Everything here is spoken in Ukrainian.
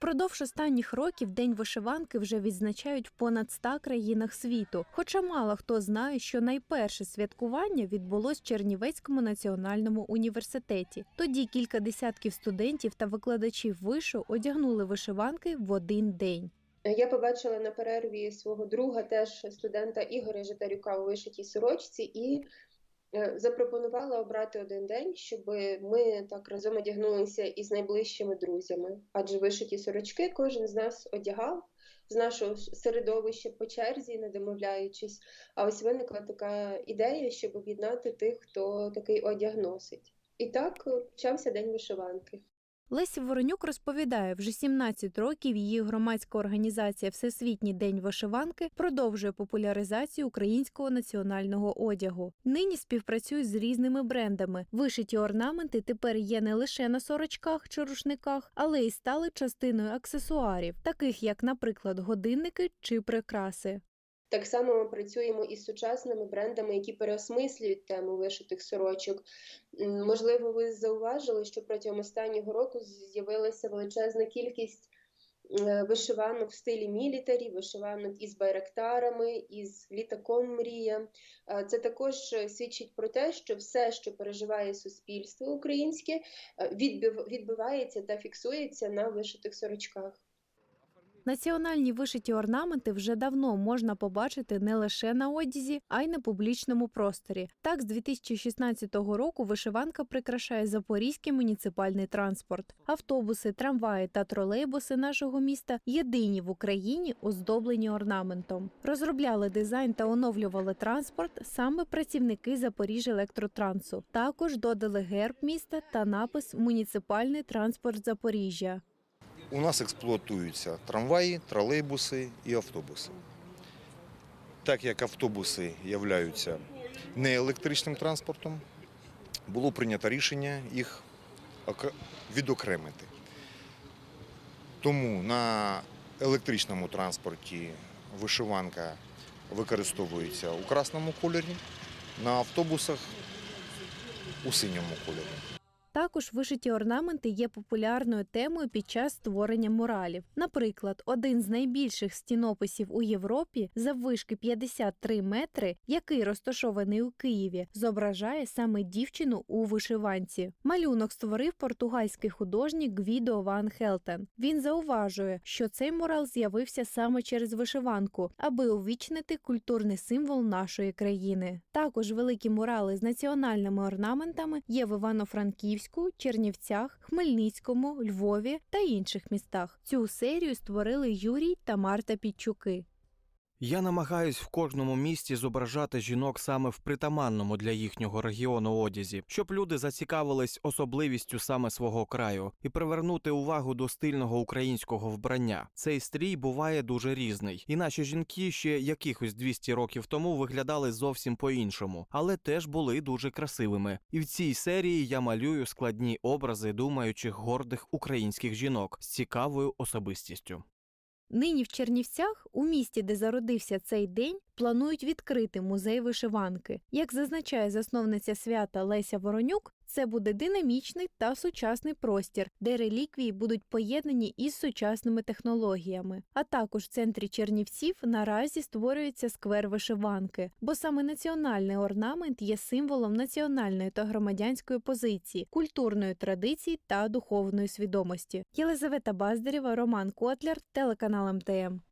Впродовж останніх років День вишиванки вже відзначають в понад 100 країнах світу. Хоча мало хто знає, що найперше святкування відбулось в Чернівецькому національному університеті. Тоді кілька десятків студентів та викладачів вишу одягнули вишиванки в один день. Я побачила на перерві свого друга, теж студента Ігоря Житарюка у вишитій сорочці, і запропонувала обрати один день, щоб ми так разом одягнулися із найближчими друзями. Адже вишиті сорочки кожен з нас одягав з нашого середовища по черзі, не домовляючись. А ось виникла така ідея, щоб об'єднати тих, хто такий одяг носить. І так е, почався день вишиванки. Леся Воронюк розповідає, вже 17 років її громадська організація Всесвітній день вишиванки продовжує популяризацію українського національного одягу. Нині співпрацює з різними брендами. Вишиті орнаменти тепер є не лише на сорочках чи рушниках, але й стали частиною аксесуарів, таких як, наприклад, годинники чи прикраси. Так само ми працюємо із сучасними брендами, які переосмислюють тему вишитих сорочок. Можливо, ви зауважили, що протягом останнього року з'явилася величезна кількість е, вишиванок в стилі мілітарі, вишиванок із байрактарами, із літаком Мрія. Е, Це також е, свідчить про те, що все, що переживає суспільство українське, відбив- відбивається та фіксується на вишитих сорочках. Національні вишиті орнаменти вже давно можна побачити не лише на одязі, а й на публічному просторі. Так, з 2016 року вишиванка прикрашає запорізький муніципальний транспорт. Автобуси, трамваї та тролейбуси нашого міста єдині в Україні оздоблені орнаментом. Розробляли дизайн та оновлювали транспорт саме працівники Запоріжжя електротрансу. Також додали герб міста та напис Муніципальний транспорт Запоріжжя. У нас експлуатуються трамваї, тролейбуси і автобуси. Так як автобуси являються не електричним транспортом, було прийнято рішення їх відокремити. Тому на електричному транспорті вишиванка використовується у красному кольорі, на автобусах у синьому кольорі. Також вишиті орнаменти є популярною темою під час створення муралів. Наприклад, один з найбільших стінописів у Європі заввишки 53 метри, який розташований у Києві, зображає саме дівчину у вишиванці. Малюнок створив португальський художник Гвідо Ван Хелтен. Він зауважує, що цей мурал з'явився саме через вишиванку, аби увічнити культурний символ нашої країни. Також великі мурали з національними орнаментами є в Івано-Франківську, Чернівцях, Хмельницькому, Львові та інших містах. Цю серію створили Юрій та Марта Підчуки. Я намагаюсь в кожному місті зображати жінок саме в притаманному для їхнього регіону одязі, щоб люди зацікавились особливістю саме свого краю і привернути увагу до стильного українського вбрання. Цей стрій буває дуже різний, і наші жінки ще якихось 200 років тому виглядали зовсім по-іншому, але теж були дуже красивими. І в цій серії я малюю складні образи думаючих гордих українських жінок з цікавою особистістю. Нині в Чернівцях, у місті, де зародився цей день, планують відкрити музей вишиванки. Як зазначає засновниця свята Леся Воронюк, це буде динамічний та сучасний простір, де реліквії будуть поєднані із сучасними технологіями. А також в центрі Чернівців наразі створюється сквер вишиванки, бо саме національний орнамент є символом національної та громадянської позиції, культурної традиції та духовної свідомості. Єлизавета Баздарєва, Роман Котляр, телеканал МТМ.